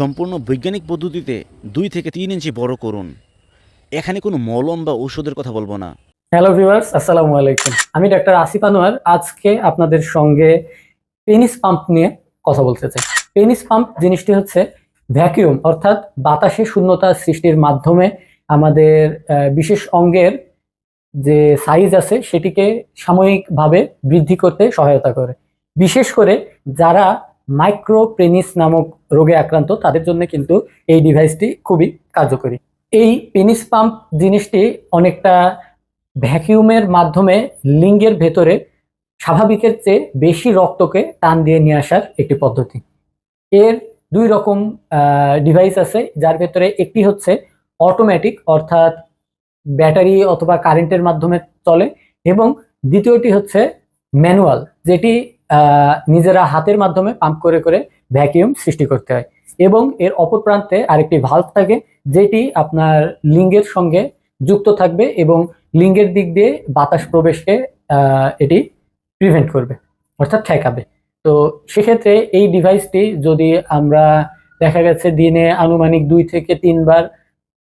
সম্পূর্ণ বৈজ্ঞানিক পদ্ধতিতে দুই থেকে তিন ইঞ্চি বড় করুন। এখানে কোনো মলম বা ঔষধের কথা বলব না। হ্যালো ভিউয়ার্স আসসালামু আলাইকুম। আমি ডাক্তার আসিফ আনোয়ার। আজকে আপনাদের সঙ্গে পেনিস পাম্প নিয়ে কথা বলতে চাই। পেনিস পাম্প জিনিসটি হচ্ছে ভ্যাকিউম, অর্থাৎ বাতাসে শূন্যতা সৃষ্টির মাধ্যমে আমাদের বিশেষ অঙ্গের যে সাইজ আছে, সেটিকে সাময়িকভাবে বৃদ্ধি করতে সহায়তা করে। বিশেষ করে যারা মাইক্রো পেনিস নামক রোগে আক্রান্ত, তাদের জন্য কিন্তু এই ডিভাইসটি খুবই কার্যকরী। এই পেনিস পাম্প জিনিসটি অনেকটা ভ্যাকিউমের মাধ্যমে লিঙ্গের ভেতরে স্বাভাবিকের চেয়ে বেশি রক্তকে টান দিয়ে নিয়ে আসার একটি পদ্ধতি। এর দুই রকম ডিভাইস আছে, যার ভেতরে একটি হচ্ছে অটোমেটিক অর্থাৎ ব্যাটারি অথবা কারেন্টের মাধ্যমে চলে, এবং দ্বিতীয়টি হচ্ছে ম্যানুয়াল, যেটি নিজেরা হাতের মাধ্যমে পাম্প করে করে ভ্যাকিউম সৃষ্টি করতে হয়। এবং এর অপর প্রান্তে আরেকটি ভাল্ব থাকে, যেটি আপনার লিঙ্গের সঙ্গে যুক্ত থাকবে এবং লিঙ্গের দিক দিয়ে বাতাস প্রবেশকে এটি প্রিভেন্ট করবে, অর্থাৎ ঠেকাবে। তো সেক্ষেত্রে এই ডিভাইসটি যদি আমরা দেখা গেছে দিনে আনুমানিক দুই থেকে তিনবার,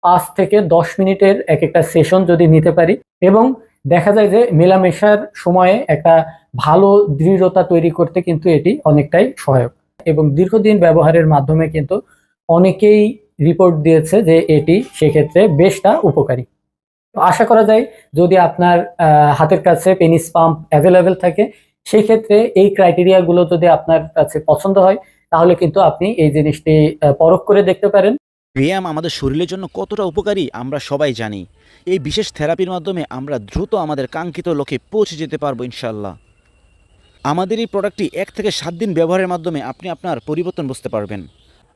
পাঁচ থেকে দশ মিনিটের এক একটা সেশন যদি নিতে পারি এবং দেখা যায় যে মেলামেশার সময়ে একটা ভালো দৃঢ়তা তৈরি করতে কিন্তু এটি অনেকটাই সহায়ক। এবং দীর্ঘদিন ব্যবহারের মাধ্যমে কিন্তু অনেকেই রিপোর্ট দিয়েছে যে এটি সেক্ষেত্রে বেশটা উপকারী। আশা করা যায় যদি আপনার হাতের কাছে পেনিস পাম্প অ্যাভেলেবেল থাকে সেই ক্ষেত্রে এই ক্রাইটেরিয়াগুলো যদি আপনার কাছে পছন্দ হয়, তাহলে কিন্তু আপনি এই জিনিসটি পরখ করে দেখতে পারেন। ব্যায়াম আমাদের শরীরের জন্য কতটা উপকারী, আমরা সবাই জানি। এই বিশেষ থেরাপির মাধ্যমে আমরা দ্রুত আমাদের কাঙ্ক্ষিত লক্ষ্যে পৌঁছে যেতে পারব ইনশাল্লাহ আমাদের এই প্রোডাক্টটি এক থেকে সাত দিন ব্যবহারের মাধ্যমে আপনি আপনার পরিবর্তন বুঝতে পারবেন।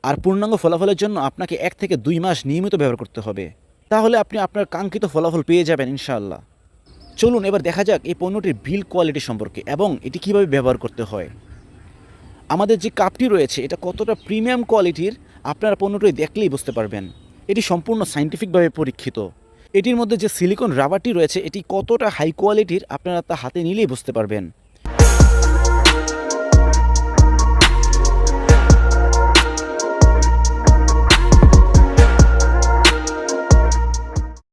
আর পূর্ণাঙ্গ ফলাফলের জন্য আপনাকে এক থেকে দুই মাস নিয়মিত ব্যবহার করতে হবে। তাহলে আপনি আপনার কাঙ্ক্ষিত ফলাফল পেয়ে যাবেন, ইনশাআল্লাহ। চলুন, এবার দেখা যাক এই পণ্যটির বিল কোয়ালিটি সম্পর্কে এবং এটি কীভাবে ব্যবহার করতে হয়। আমাদের যে কাপটি রয়েছে, এটা কতটা প্রিমিয়াম কোয়ালিটির আপনারা পণ্যটি দেখলেই বুঝতে পারবেন। এটি সম্পূর্ণ সাইন্টিফিকভাবে পরীক্ষিত। এটির মধ্যে যে সিলিকন রাবারটি রয়েছে, এটি কতটা হাই কোয়ালিটির আপনারা তা হাতে নিলেই বুঝতে পারবেন।